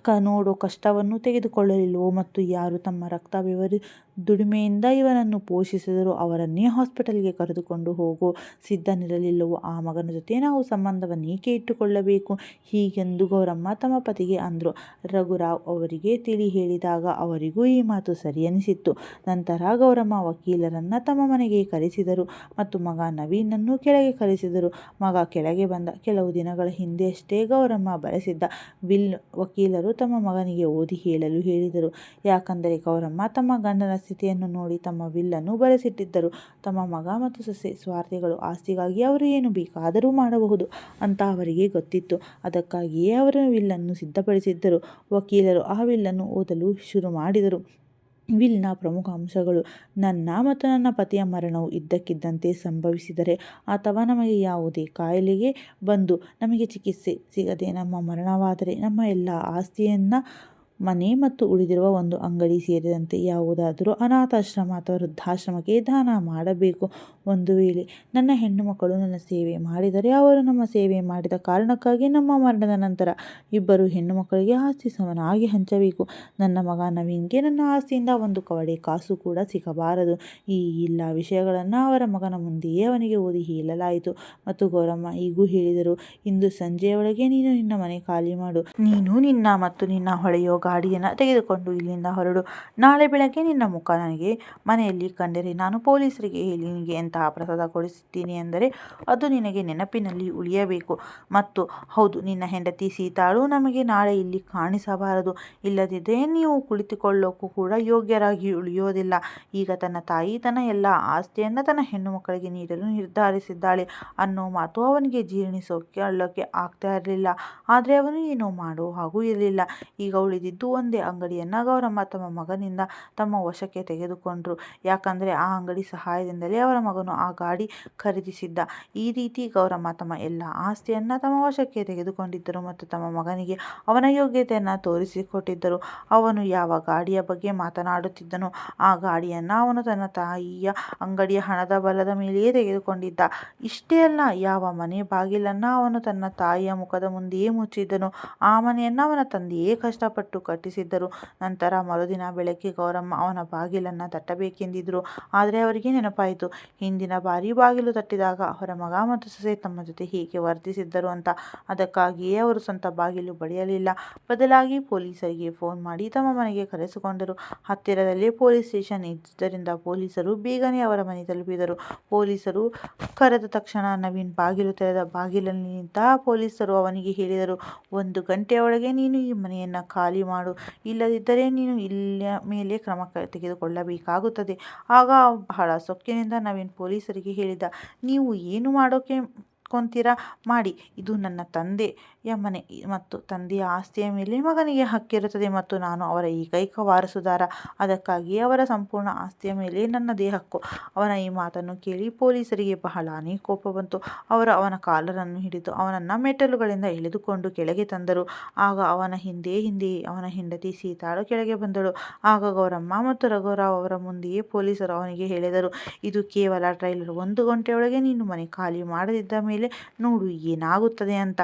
ಕ ನೋಡೋ ಕಷ್ಟವನ್ನು ತೆಗೆದುಕೊಳ್ಳಲಿಲ್ಲವೋ ಮತ್ತು ಯಾರು ತಮ್ಮ ರಕ್ತ ಬೆವರು ದುಡಿಮೆಯಿಂದ ಇವನನ್ನು ಪೋಷಿಸಿದರೂ ಅವರನ್ನೇ ಹಾಸ್ಪಿಟಲ್ಗೆ ಕರೆದುಕೊಂಡು ಹೋಗು. ಸಿದ್ಧನಿರಲಿಲ್ಲವೋ ಆ ಮಗನ ಜೊತೆ ನಾವು ಸಂಬಂಧವನ್ನೇಕೆ ಇಟ್ಟುಕೊಳ್ಳಬೇಕು? ಹೀಗೆಂದು ಗೌರಮ್ಮ ತಮ್ಮ ಪತಿಗೆ ಅಂದರು. ರಘುರಾವ್ ಅವರಿಗೆ ತಿಳಿ ಹೇಳಿದಾಗ ಅವರಿಗೂ ಈ ಮಾತು ಸರಿ ಅನಿಸಿತ್ತು. ನಂತರ ಗೌರಮ್ಮ ವಕೀಲರನ್ನು ತಮ್ಮ ಮನೆಗೆ ಕರೆಸಿದರು ಮತ್ತು ಮಗ ನವೀನನ್ನು ಕೆಳಗೆ ಕರೆಸಿದರು. ಮಗ ಕೆಳಗೆ ಬಂದ ಕೆಲವು ದಿನಗಳ ಹಿಂದೆಯಷ್ಟೇ ಗೌರಮ್ಮ ಬರೆಸಿದ್ದ ವಿಲ್ ವಕೀಲರು ತಮ್ಮ ಮಗನಿಗೆ ಓದಿ ಹೇಳಲು ಹೇಳಿದರು. ಯಾಕಂದರೆ ಗೌರಮ್ಮ ತಮ್ಮ ಗಂಡನ ಸ್ಥಿತಿಯನ್ನು ನೋಡಿ ತಮ್ಮ ವಿಲ್ಲನ್ನು ಬರೆಸಿಟ್ಟಿದ್ದರು. ತಮ್ಮ ಮಗ ಮತ್ತು ಸೊಸೆ ಸ್ವಾರ್ಥಿಗಳು ಆಸ್ತಿಗಾಗಿ ಅವರು ಏನು ಬೇಕಾದರೂ ಮಾಡಬಹುದು ಅಂತ ಅವರಿಗೆ ಗೊತ್ತಿತ್ತು. ಅದಕ್ಕಾಗಿಯೇ ಅವರ ವಿಲ್ಲನ್ನು ಸಿದ್ಧಪಡಿಸಿದ್ದರು. ವಕೀಲರು ಆ ವಿಲ್ಲನ್ನು ಓದಲು ಶುರು ಮಾಡಿದರು. ವಿಲ್ನ ಪ್ರಮುಖ ಅಂಶಗಳು, ನನ್ನ ಮತ್ತು ನನ್ನ ಪತಿಯ ಮರಣವು ಇದ್ದಕ್ಕಿದ್ದಂತೆ ಸಂಭವಿಸಿದರೆ ಅಥವಾ ನಮಗೆ ಯಾವುದೇ ಕಾಯಿಲೆಗೆ ಬಂದು ನಮಗೆ ಚಿಕಿತ್ಸೆ ಸಿಗದೆ ನಮ್ಮ ಮರಣವಾದರೆ ನಮ್ಮ ಎಲ್ಲ ಆಸ್ತಿಯನ್ನು ಮನೆ ಮತ್ತು ಉಳಿದಿರುವ ಒಂದು ಅಂಗಡಿ ಸೇರಿದಂತೆ ಯಾವುದಾದರೂ ಅನಾಥಾಶ್ರಮ ಅಥವಾ ವೃದ್ಧಾಶ್ರಮಕ್ಕೆ ದಾನ ಮಾಡಬೇಕು. ಒಂದು ವೇಳೆ ನನ್ನ ಹೆಣ್ಣು ಮಕ್ಕಳು ನನ್ನ ಸೇವೆ ಮಾಡಿದರೆ ಅವರು ನಮ್ಮ ಸೇವೆ ಮಾಡಿದ ಕಾರಣಕ್ಕಾಗಿ ನಮ್ಮ ಮರಣದ ನಂತರ ಇಬ್ಬರು ಹೆಣ್ಣು ಮಕ್ಕಳಿಗೆ ಆಸ್ತಿ ಸಮನಾಗಿ ಹಂಚಬೇಕು. ನನ್ನ ಮಗ ನವೀನ್ಗೆ ನನ್ನ ಆಸ್ತಿಯಿಂದ ಒಂದು ಕವಡೆ ಕಾಸು ಕೂಡ ಸಿಗಬಾರದು. ಈ ಎಲ್ಲ ವಿಷಯಗಳನ್ನು ಅವರ ಮಗನ ಮುಂದೆಯೇ ಅವನಿಗೆ ಓದಿ ಹೇಳಲಾಯಿತು. ಮತ್ತು ಗೌರಮ್ಮ ಈಗೂ ಹೇಳಿದರು, ಇಂದು ಸಂಜೆಯೊಳಗೆ ನೀನು ನಿನ್ನ ಮನೆ ಖಾಲಿ ಮಾಡು. ನೀನು ನಿನ್ನ ಮತ್ತು ನಿನ್ನ ಹೊಳೆಯೋ ಗಾಡಿಯನ್ನು ತೆಗೆದುಕೊಂಡು ಇಲ್ಲಿಂದ ಹೊರಡು. ನಾಳೆ ಬೆಳಗ್ಗೆ ನಿನ್ನ ಮುಖ ನನಗೆ ಮನೆಯಲ್ಲಿ ಕಂಡರೆ ನಾನು ಪೊಲೀಸರಿಗೆ ಹೇಳಿ ನಿನಗೆ ಎಂತಹ ಪ್ರಸಾದ ಕೊಡಿಸುತ್ತೀನಿ ಎಂದರೆ ಅದು ನಿನಗೆ ನೆನಪಿನಲ್ಲಿ ಉಳಿಯಬೇಕು. ಮತ್ತು ಹೌದು, ನಿನ್ನ ಹೆಂಡತಿ ಸೀತಾಳು ನಮಗೆ ನಾಳೆ ಇಲ್ಲಿ ಕಾಣಿಸಬಾರದು. ಇಲ್ಲದಿದ್ದರೆ ನೀವು ಕುಳಿತುಕೊಳ್ಳೋಕ್ಕೂ ಕೂಡ ಯೋಗ್ಯರಾಗಿ ಉಳಿಯೋದಿಲ್ಲ. ಈಗ ತನ್ನ ತಾಯಿ ತನ್ನ ಎಲ್ಲ ಆಸ್ತಿಯನ್ನು ತನ್ನ ಹೆಣ್ಣು ಮಕ್ಕಳಿಗೆ ನೀಡಲು ನಿರ್ಧರಿಸಿದ್ದಾಳೆ. ಅನ್ನೋ ಮಾತು ಅವನಿಗೆ ಜೀರ್ಣಿಸೋಕೆ ಅಳ್ಳೋಕೆ ಆಗ್ತಾ ಇರಲಿಲ್ಲ. ಆದರೆ ಅವನು ಏನೋ ಮಾಡೋ ಹಾಗೂ ಇರಲಿಲ್ಲ. ಈಗ ಉಳಿದಿದ್ದು ಒಂದೇ ಅಂಗಡಿಯನ್ನು ಗೌರಮ್ಮ ತಮ್ಮ ಮಗನಿಂದ ತಮ್ಮ ವಶಕ್ಕೆ ತೆಗೆದುಕೊಂಡ್ರು. ಯಾಕಂದರೆ ಆ ಅಂಗಡಿ ಸಹಾಯದಿಂದಲೇ ಅವರ ಮಗನು ಆ ಗಾಡಿ ಖರೀದಿಸಿದ್ದ. ಈ ರೀತಿ ಗೌರಮ್ಮ ತಮ್ಮ ಎಲ್ಲ ಆಸ್ತಿಯನ್ನು ತಮ್ಮ ವಶಕ್ಕೆ ತೆಗೆದುಕೊಂಡಿದ್ದರು ಮತ್ತು ತಮ್ಮ ಮಗನಿಗೆ ಅವನ ಯೋಗ್ಯತೆಯನ್ನು ತೋರಿಸಿಕೊಟ್ಟಿದ್ದರು. ಅವನು ಯಾವ ಗಾಡಿಯ ಬಗ್ಗೆ ಮಾತನಾಡುತ್ತಿದ್ದನೋ ಆ ಗಾಡಿಯನ್ನು ಅವನು ತನ್ನ ತಾಯಿಯ ಅಂಗಡಿಯ ಹಣದ ಬಲದ ಮೇಲೆಯೇ ತೆಗೆದುಕೊಂಡಿದ್ದ. ಇಷ್ಟೇ ಅಲ್ಲ, ಯಾವ ಮನೆ ಬಾಗಿಲನ್ನು ಅವನು ತನ್ನ ತಾಯಿಯ ಮುಖದ ಮುಂದೆಯೇ ಮುಚ್ಚಿದ್ದನು ಆ ಮನೆಯನ್ನು ಅವನ ತಂದೆಯೇ ಕಷ್ಟಪಟ್ಟು ಕಟ್ಟಿಸಿದ್ದರು. ನಂತರ ಮರುದಿನ ಬೆಳಗ್ಗೆ ಗೌರಮ್ಮ, ಅವನ ಬಾಗಿಲನ್ನು ತಟ್ಟಬೇಕೆಂದಿದ್ದರು ಆದರೆ ಅವರಿಗೆ ನೆನಪಾಯಿತು. ಹಿಂದಿನ ಬಾರಿ ಬಾಗಿಲು ತಟ್ಟಿದಾಗ ಅವರ ಮಗ ಮತ್ತು ಸೊಸೆ ತಮ್ಮ ಜೊತೆ ಹೀಗೆ ವರ್ತಿಸಿದ್ದರು ಅಂತ. ಅದಕ್ಕಾಗಿಯೇ ಅವರು ಸ್ವಂತ ಬಾಗಿಲು ಬಡಿಯಲಿಲ್ಲ. ಬದಲಾಗಿ ಪೊಲೀಸರಿಗೆ ಫೋನ್ ಮಾಡಿ ತಮ್ಮ ಮನೆಗೆ ಕರೆಸಿಕೊಂಡರು. ಹತ್ತಿರದಲ್ಲೇ ಪೊಲೀಸ್ ಸ್ಟೇಷನ್ ಇದ್ದುದರಿಂದ ಪೊಲೀಸರು ಬೇಗನೆ ಅವರ ಮನೆ ತಲುಪಿದರು. ಪೊಲೀಸರು ಕರೆದ ತಕ್ಷಣ ನವೀನ್ ಬಾಗಿಲು ತೆರೆದ ಬಾಗಿಲಲ್ಲಿ ನಿಂತ ಪೊಲೀಸರು ಅವನಿಗೆ ಹೇಳಿದರು, ಒಂದು ಗಂಟೆಯೊಳಗೆ ನೀನು ಈ ಮನೆಯನ್ನು ಖಾಲಿ ಮಾಡು ಇಲ್ಲದಿದ್ದರೆ ನೀನು ಇಲ್ಲಿಯ ಮೇಲೆ ಕ್ರಮ ತೆಗೆದುಕೊಳ್ಳಬೇಕಾಗುತ್ತದೆ. ಆಗ ಬಹಳ ಸೊಕ್ಕಿನಿಂದ ನವೀನ್ ಪೊಲೀಸರಿಗೆ ಹೇಳಿದ, ನೀವು ಏನು ಮಾಡೋಕೆ ಕೊಂತೀರಾ? ಮಾಡಿ. ಇದು ನನ್ನ ತಂದೆಯ ಮನೆ ಮತ್ತು ತಂದೆಯ ಆಸ್ತಿಯ ಮೇಲೆ ಮಗನಿಗೆ ಹಕ್ಕಿರುತ್ತದೆ ಮತ್ತು ನಾನು ಅವರ ಏಕೈಕ ವಾರಸುದಾರ. ಅದಕ್ಕಾಗಿ ಅವರ ಸಂಪೂರ್ಣ ಆಸ್ತಿಯ ಮೇಲೆ ನನ್ನದೇ ಹಕ್ಕು ಅವನ ಈ ಮಾತನ್ನು ಕೇಳಿ ಪೊಲೀಸರಿಗೆ ಬಹಳನೇ ಕೋಪ ಬಂತು. ಅವರು ಅವನ ಕಾಲರನ್ನು ಹಿಡಿದು ಅವನನ್ನು ಮೆಟ್ಟಲುಗಳಿಂದ ಎಳೆದುಕೊಂಡು ಕೆಳಗೆ ತಂದರು. ಆಗ ಅವನ ಹಿಂದೆ ಹಿಂದೆ ಅವನ ಹೆಂಡತಿ ಸೀತಾಳು ಕೆಳಗೆ ಬಂದಳು. ಆಗ ಗೌರಮ್ಮ ಮತ್ತು ರಘುರಾವ್ ಅವರ ಮುಂದೆಯೇ ಪೊಲೀಸರು ಅವನಿಗೆ ಹೇಳಿದರು, ಇದು ಕೇವಲ ಟ್ರೈಲರ್ ಒಂದು ಗಂಟೆಯೊಳಗೆ ನೀನು ಮನೆ ಖಾಲಿ ಮಾಡದಿದ್ದ ಮೇಲೆ ನೋಡು ಏನಾಗುತ್ತದೆ ಅಂತ.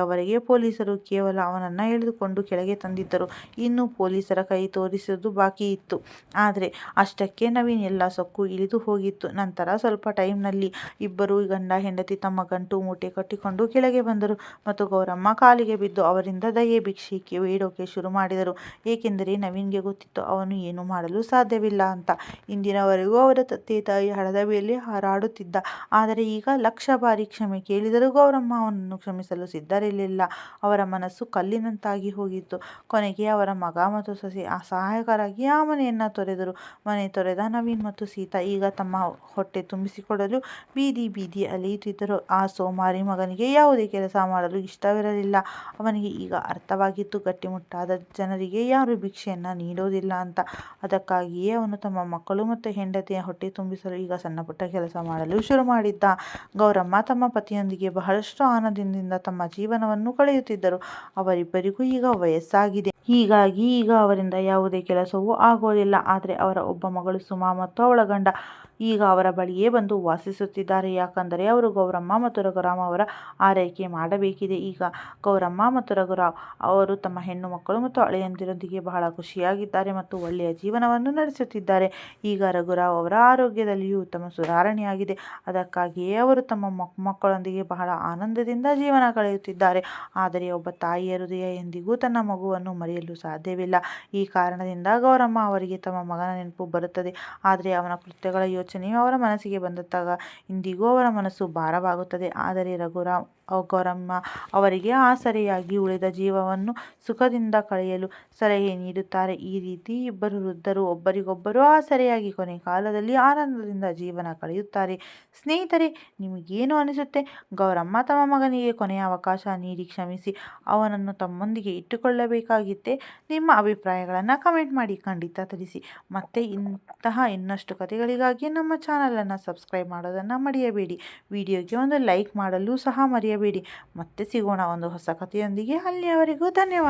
ಅಲ್ಲಿಯವರೆಗೆ ಪೊಲೀಸರು ಕೇವಲ ಅವನನ್ನು ಎಳೆದುಕೊಂಡು ಕೆಳಗೆ ತಂದಿದ್ದರು. ಇನ್ನು ಪೊಲೀಸರ ಕೈ ತೋರಿಸುವುದು ಬಾಕಿ ಇತ್ತು. ಆದರೆ ಅಷ್ಟಕ್ಕೆ ನವೀನ್ ಎಲ್ಲ ಸೊಕ್ಕು ಇಳಿದು ಹೋಗಿತ್ತು. ನಂತರ ಸ್ವಲ್ಪ ಟೈಮ್ನಲ್ಲಿ ಇಬ್ಬರು ಗಂಡ ಹೆಂಡತಿ ತಮ್ಮ ಗಂಟು ಮೂಟೆ ಕಟ್ಟಿಕೊಂಡು ಕೆಳಗೆ ಬಂದರು ಮತ್ತು ಗೌರಮ್ಮ ಕಾಲಿಗೆ ಬಿದ್ದು ಅವರಿಂದ ದಯೆ ಭಿಕ್ಷೆಗೆ ಬೇಡೋಕೆ ಶುರು ಮಾಡಿದರು. ಏಕೆಂದರೆ ನವೀನ್ಗೆ ಗೊತ್ತಿತ್ತು, ಅವನು ಏನು ಮಾಡಲು ಸಾಧ್ಯವಿಲ್ಲ ಅಂತ. ಇಂದಿನವರೆಗೂ ಅವರ ತಂದೆ ತಾಯಿ ಹಣದ ಮೇಲೆ ಹಾರಾಡುತ್ತಿದ್ದ. ಆದರೆ ಈಗ ಲಕ್ಷ ಬಾರಿ ಕ್ಷಮೆ ಕೇಳಿದರೂ ಗೌರಮ್ಮ ಅವನನ್ನು ಕ್ಷಮಿಸಲು ಸಿದ್ಧರಿರಲಿಲ್ಲ ಅವರ ಮನಸ್ಸು ಕಲ್ಲಿನಂತಾಗಿ ಹೋಗಿತ್ತು. ಕೊನೆಗೆ ಅವರ ಮಗ ಮತ್ತು ಸೊಸೆ ಸಹಾಯಕರಾಗಿ ಆ ಮನೆಯನ್ನು ತೊರೆದರು. ಮನೆ ತೊರೆದ ನವೀನ್ ಮತ್ತು ಸೀತಾ ಈಗ ತಮ್ಮ ಹೊಟ್ಟೆ ತುಂಬಿಸಿಕೊಡಲು ಬೀದಿ ಬೀದಿ ಅಲಿಯುತ್ತಿದ್ದರು. ಆ ಸೋಮಾರಿ ಮಗನಿಗೆ ಯಾವುದೇ ಕೆಲಸ ಮಾಡಲು ಇಷ್ಟವಿರಲಿಲ್ಲ. ಅವನಿಗೆ ಈಗ ಅರ್ಥವಾಗಿತ್ತು. ಗಟ್ಟಿಮುಟ್ಟಾದ ಜನರಿಗೆ ಯಾರು ಭಿಕ್ಷೆಯನ್ನು ನೀಡೋದಿಲ್ಲ ಅಂತ. ಅದಕ್ಕಾಗಿಯೇ ಅವನು ತಮ್ಮ ಮಕ್ಕಳು ಮತ್ತು ಹೆಂಡತಿಯ ಹೊಟ್ಟೆ ತುಂಬಿಸಲು ಈಗ ಸಣ್ಣ ಪುಟ್ಟ ಕೆಲಸ ಮಾಡಲು ಶುರು ಮಾಡಿದ್ದ. ಗೌರಮ್ಮ ತಮ್ಮ ಪತಿಯೊಂದಿಗೆ ಬಹಳಷ್ಟು ಆನಂದದಿಂದ ತಮ್ಮ ಜೀವನವನ್ನು ಕಳೆಯುತ್ತಿದ್ದರು. ಅವರಿಬ್ಬರಿಗೂ ಈಗ ವಯಸ್ಸಾಗಿದೆ. ಹೀಗಾಗಿ ಈಗ ಅವರಿಂದ ಯಾವುದೇ ಕೆಲಸವೂ ಆಗೋದಿಲ್ಲ. ಆದರೆ ಅವರ ಒಬ್ಬ ಮಗಳು ಸುಮಾ ಮತ್ತು ಅವಳ ಗಂಡ ಈಗ ಅವರ ಬಳಿಯೇ ಬಂದು ವಾಸಿಸುತ್ತಿದ್ದಾರೆ. ಯಾಕಂದರೆ ಅವರು ಗೌರಮ್ಮ ಮತ್ತು ರಘುರಾಮ್ ಅವರ ಆರೈಕೆ ಮಾಡಬೇಕಿದೆ. ಈಗ ಗೌರಮ್ಮ ಮತ್ತು ರಘುರಾವ್ ಅವರು ತಮ್ಮ ಹೆಣ್ಣು ಮಕ್ಕಳು ಮತ್ತು ಅಳೆಯಂದಿರೊಂದಿಗೆ ಬಹಳ ಖುಷಿಯಾಗಿದ್ದಾರೆ ಮತ್ತು ಒಳ್ಳೆಯ ಜೀವನವನ್ನು ನಡೆಸುತ್ತಿದ್ದಾರೆ. ಈಗ ರಘುರಾವ್ ಅವರ ಆರೋಗ್ಯದಲ್ಲಿಯೂ ಉತ್ತಮ ಸುಧಾರಣೆಯಾಗಿದೆ. ಅದಕ್ಕಾಗಿಯೇ ಅವರು ತಮ್ಮ ಮಕ್ಕಳೊಂದಿಗೆ ಬಹಳ ಆನಂದದಿಂದ ಜೀವನ ಕಳೆಯುತ್ತಿದ್ದಾರೆ. ಆದರೆ ಒಬ್ಬ ತಾಯಿಯ ಹೃದಯ ಎಂದಿಗೂ ತನ್ನ ಮಗುವನ್ನು ಮರೆಯಲು ಸಾಧ್ಯವಿಲ್ಲ. ಈ ಕಾರಣದಿಂದ ಗೌರಮ್ಮ ಅವರಿಗೆ ತಮ್ಮ ಮಗನ ನೆನಪು ಬರುತ್ತದೆ. ಆದರೆ ಅವನ ಕೃತ್ಯಗಳ ಯೋಚನೆಯು ಅವರ ಮನಸ್ಸಿಗೆ ಬಂದಾಗ ಇಂದಿಗೂ ಅವರ ಮನಸ್ಸು ಭಾರವಾಗುತ್ತದೆ. ಆದರೆ ರಘುರಾಮ್, ಗೌರಮ್ಮ ಅವರಿಗೆ ಆಸರೆಯಾಗಿ ಉಳಿದ ಜೀವವನ್ನು ಸುಖದಿಂದ ಕಳೆಯಲು ಸಲಹೆ ನೀಡುತ್ತಾರೆ. ಈ ರೀತಿ ಇಬ್ಬರು ವೃದ್ಧರು ಒಬ್ಬರಿಗೊಬ್ಬರು ಆಸರೆಯಾಗಿ ಕೊನೆ ಕಾಲದಲ್ಲಿ ಆನಂದದಿಂದ ಜೀವನ ಕಳೆಯುತ್ತಾರೆ. ಸ್ನೇಹಿತರೆ, ನಿಮಗೇನು ಅನಿಸುತ್ತೆ? ಗೌರಮ್ಮ ತಮ್ಮ ಮಗನಿಗೆ ಕೊನೆಯ ಅವಕಾಶ ನೀಡಿ ಕ್ಷಮಿಸಿ. ಅವನನ್ನು ತಮ್ಮೊಂದಿಗೆ ಇಟ್ಟುಕೊಳ್ಳಬೇಕಾಗಿತ್ತೆ. ನಿಮ್ಮ ಅಭಿಪ್ರಾಯಗಳನ್ನು ಕಮೆಂಟ್ ಮಾಡಿ ಖಂಡಿತ ತಿಳಿಸಿ. ಮತ್ತೆ ಇಂತಹ ಇನ್ನಷ್ಟು ಕಥೆಗಳಿಗಾಗಿ ನಮ್ಮ ಚಾನಲನ್ನು ಸಬ್ಸ್ಕ್ರೈಬ್ ಮಾಡೋದನ್ನು ಮರೆಯಬೇಡಿ. ವಿಡಿಯೋಗೆ ಒಂದು ಲೈಕ್ ಮಾಡಲು ಸಹ ಮರೆಯಬೇಡಿ. ಮತ್ತೆ ಸಿಗೋಣ ಒಂದು ಹೊಸ ಕಥೆಯೊಂದಿಗೆ. ಅಲ್ಲಿಯವರೆಗೂ ಧನ್ಯವಾದ.